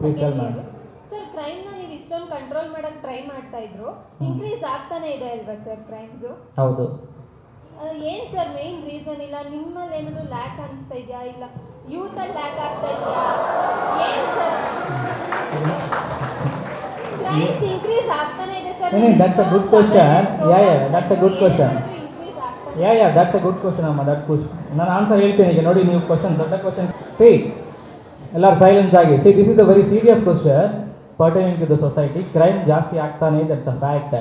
Please ಮಾಡಿ. Sir ಕ್ರೈಮ್ನ ನೀವು ಇಷ್ಟೊಂದು ಕಂಟ್ರೋಲ್ ಮಾಡಕ್ ಟ್ರೈ ಮಾಡ್ತಾ ಇದ್ರು. ಇನ್ಕ್ರೀಸ್ ಆಗ್ತಾನೆ ಇದೆ ಅಲ್ವಾ ಸರ್ ಕ್ರೈಮ್ಸ್ ಹೌದು. ಏನ್ ಸರ್ ಮೇನ್ ರೀಸನ್ ಇಲ್ಲ? ನಿಮ್ಮಲ್ಲಿ ಏನಾದ್ರು ಲ್ಯಾಕ್ ಅನ್ಸ್ತಾ ಇದೆಯಾ? ಇಲ್ಲ ಯೂತ್ ಅಲ್ಲಿ ಲ್ಯಾಕ್ ಆಗ್ತಾ ಇದೆಯಾ? ಏನ್ ಸರ್ ಕ್ರೈಮ್ಸ್ ಇನ್ಕ್ರೀಸ್ ಆಗ್ತಾನೆ ಇದೆ ಸರ್ ಏನೇ, a good yeah that's a good question. Yeah yeah that's a good question ಅಮ್ಮ ದಟ್ ಕ್ವಶನ್ ನಾನು ಆನ್ಸರ್ ಹೇಳ್ತೀನಿ ಈಗ ನೋಡಿ ನೀವು ಕ್ವಶನ್ ದೊಡ್ಡ ಕ್ವಶನ್ ಸಿ ಎಲ್ಲರೂ ಸೈಲೆನ್ಸ್ ಆಗಿ. See this is a very serious question pertaining to the society crime ಜಾಸ್ತಿ ಆಗ್ತಾನೆ ಇದೆ ಅಂತ ಫ್ಯಾಕ್ಟ್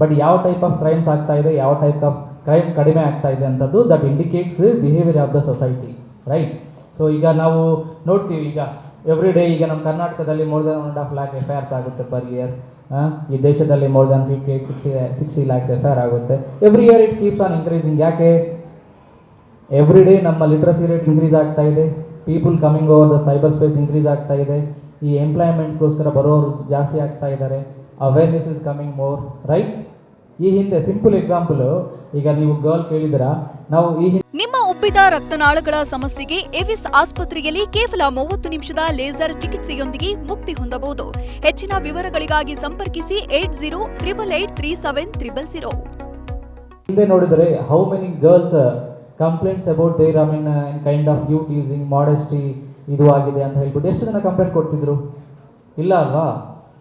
ಬಟ್ ಯಾವ ಟೈಪ್ ಆಫ್ ಕ್ರೈಮ್ಸ್ ಆಗ್ತಾ ಇದೆ, ಯಾವ ಟೈಪ್ ಆಫ್ ಕ್ರೈಮ್ ಕಡಿಮೆ ಆಗ್ತಾ ಇದೆ ಅಂತದ್ದು that indicates behaviour of the society right so ಈಗ ನಾವು ನೋಡ್ತೀವಿ, ಈಗ ಎವ್ರಿ ಡೇ ಈಗ ನಮ್ಮ ಕರ್ನಾಟಕದಲ್ಲಿ more than one and lakh F I Rs ಆಗುತ್ತೆ ಪರ್ ಇಯರ್ ಈ ದೇಶದಲ್ಲಿ more than fifty eight sixty sixty lakhs F I R ಆಗುತ್ತೆ. Every year it keeps on increasing ಯಾಕೆ? ಎವ್ರಿ ಡೇ ನಮ್ಮ ಲಿಟ್ರಸಿ ರೇಟ್ ಇನ್ಕ್ರೀಸ್ ಆಗ್ತಾ ಇದೆ. People coming over the cyber space increase ಆಗ್ತಾ ಇದೆ. ಈ ಎಂಪ್ಲಾಯ್ಮೆಂಟ್ಸ್ಗೋಸ್ಕರ ಬರೋರು ಜಾಸ್ತಿ ಆಗ್ತಾ ಇದ್ದಾರೆ. Awareness is coming more right ಈ ಹಿಂದೆ ಸಿಂಪಲ್ ಎಕ್ಸಾಂಪಲ್ ಈಗ ನೀವು ಗರ್ಲ್ ಕೇಳಿದ್ರ ನಾವು ಈ ನಿಮ್ಮ ಉಬ್ಬಿದ ರಕ್ತನಾಳಗಳ ಸಮಸ್ಯೆಗೆ ಎವಿಸ್ ಆಸ್ಪತ್ರೆಯಲ್ಲಿ ಕೇವಲ ಮೂವತ್ತು ನಿಮಿಷದ ಲೇಸರ್ ಚಿಕಿತ್ಸೆಯೊಂದಿಗೆ ಮುಕ್ತಿ ಹೊಂದಬಹುದು. ಹೆಚ್ಚಿನ ವಿವರಗಳಿಗಾಗಿ ಸಂಪರ್ಕಿಸಿ eight zero triple eight three seven triple zero. ಹಿಂದೆ ನೋಡಿದರೆ how many girls complaints about there I mean kind of you using modesty ಇದು ಆಗಿದೆ ಅಂತ ಹೇಳ್ಬಿಟ್ಟು ಎಷ್ಟು ಜನ ಕಂಪ್ಲೇಂಟ್ ಕೊಡ್ತಿದ್ರು? ಇಲ್ಲ ಅಲ್ವಾ?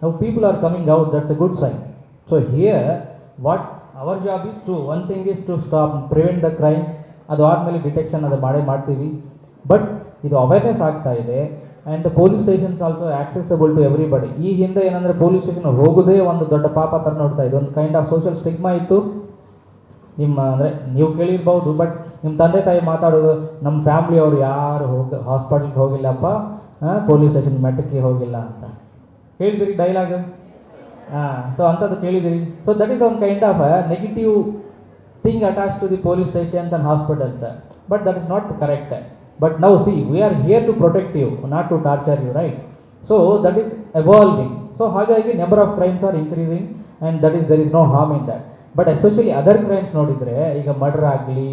ನಾವು people are coming out that's a good sign so here what our job is to one thing is to stop prevent the crime ಅದು ಆದಮೇಲೆ ಡಿಟೆಕ್ಷನ್ ಅದು ಮಾಡೇ ಮಾಡ್ತೀವಿ. ಬಟ್ ಇದು ಅವೇರ್ನೆಸ್ ಆಗ್ತಾ ಇದೆ and police stations also accessible to everybody ಈ ಹಿಂದೆ ಏನಂದರೆ ಪೊಲೀಸ್ ಸ್ಟೇಷನ್ ಹೋಗೋದೇ ಒಂದು ದೊಡ್ಡ ಪಾಪ ಥರ ನೋಡ್ತಾ ಇದೆ. ಒಂದು ಕೈಂಡ್ ಆಫ್ ಸೋಷಿಯಲ್ ಸ್ಟಿಗ್ಮಾ ಇತ್ತು. ನಿಮ್ಮ ಅಂದರೆ ನೀವು ಕೇಳಿರ್ಬೋದು ಬಟ್ ನಿಮ್ಮ ತಂದೆ ತಾಯಿ ಮಾತಾಡೋದು ನಮ್ಮ ಫ್ಯಾಮ್ಲಿಯವರು ಯಾರು ಹೋಗ ಹಾಸ್ಪಿಟಲ್ಗೆ ಹೋಗಿಲ್ಲಪ್ಪ ಪೊಲೀಸ್ ಸ್ಟೇಷನ್ ಮೆಟ್ಟಕ್ಕೆ ಹೋಗಿಲ್ಲ ಅಂತ. ಕೇಳಿದಿರಿ ಡೈಲಾಗ್ ಹಾಂ ಸೊ ಅಂಥದ್ದು ಕೇಳಿದಿರಿ. So that is one kind of negative thing attach to the police stations hospital hospitals but that is not correct but now see we are here to protect you not to torture you right so that is evolving so ಹಾಗಾಗಿ number of crimes are increasing and that is there is no harm in that but especially other crimes ನೋಡಿದರೆ, ಈಗ murder ಆಗಲಿ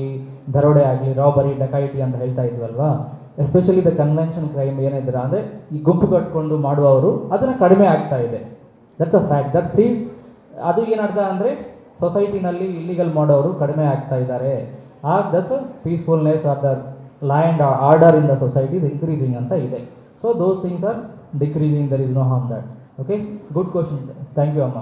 ದರೋಡೆ ಆಗಲಿ robbery dacoity ಅಂತ ಹೇಳ್ತಾ ಇದ್ವಲ್ವಾ? Especially the convention crime ಏನಿದ್ರ ಅಂದರೆ ಈ ಗುಂಪು ಕಟ್ಕೊಂಡು ಮಾಡುವವರು ಅದನ್ನು ಕಡಿಮೆ ಆಗ್ತಾ ಇದೆ. That's a fact that sees ಅದು ಏನರ್ಥ ಅಂದರೆ ಸೊಸೈಟಿನಲ್ಲಿ ಇಲ್ಲಿಗಲ್ ಮಾಡೋರು ಕಡಿಮೆ ಆಗ್ತಾ ಇದ್ದಾರೆ. ಆ that's peacefulness of the law and order in the society increasing ಅಂತ ಇದೆ. So those things are decreasing there is no harm that okay good question thank you ಅಮ್ಮ